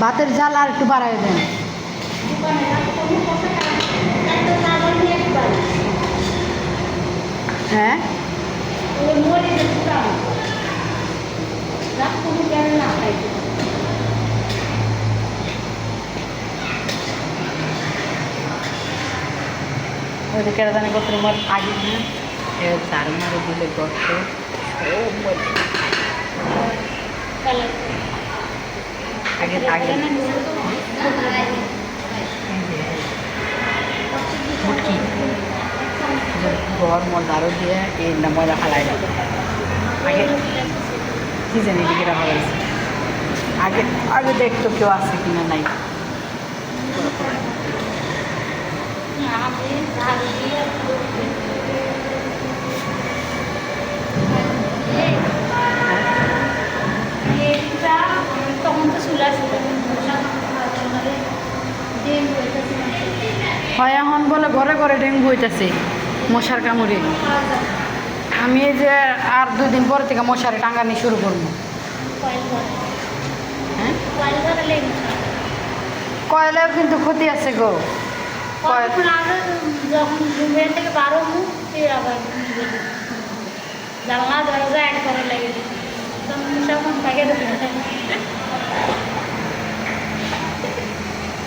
ভাতের জাল আর একটু বাড়াই দেন। হ্যাঁ? ওই কেটে জানি কত তোমার আগে এ তার মারে দিলে গর্ত সব মরে। আগে আগে মুটকি ঘর মজারও দিয়ে এই না মজা ফালাই না আগে কি জানি এদিকে রাখা হয়েছে আগে আগে দেখতো কেউ আছে কিনা নাই তখন হয় এখন বলে ঘরে ঘরে ডেঙ্গু হইতেছে মশার কামড়ে। আমি এই যে আর দুই দিন পরে থেকে মশারি টাঙ্গানি শুরু করব। হ্যাঁ? কয়লাও কিন্তু ক্ষতি আছে গো। জানলা দরজা এক করে লেগে তখন থাকে